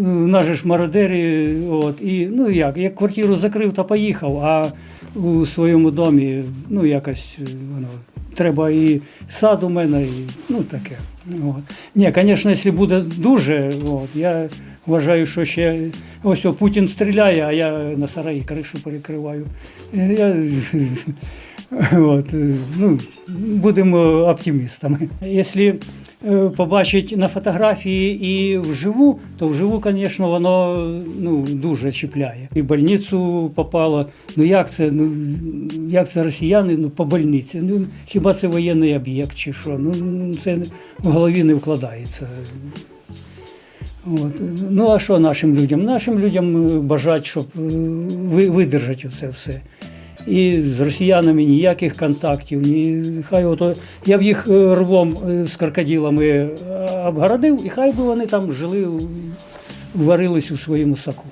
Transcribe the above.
Же ж мародери, от, і ну як, як квартиру закрив та поїхав, а у своєму домі, ну якось е, воно. Треба і сад у мене, і ну таке. От. Ні, звісно, якщо буде дуже, от, я вважаю, що ще ось о, Путін стріляє, а я на сараї кришу перекриваю. Е, Я, от, ну, будемо оптимістами. Якщо е, побачить на фотографії і вживу, то вживу, звісно, воно ну, дуже чіпляє. І в больницю попало. Ну як це? Ну, як це росіяни ну, по больниці? Ну, хіба це воєнний об'єкт чи що? Ну, це в голові не вкладається. От. Ну а що нашим людям? Нашим людям е, бажать, щоб е, ви- видержати це все. І з росіянами ніяких контактів. Ні, хай ото, я б їх е, рвом з крокодилами е, обгородив, і хай би вони там жили, варились у своєму соку.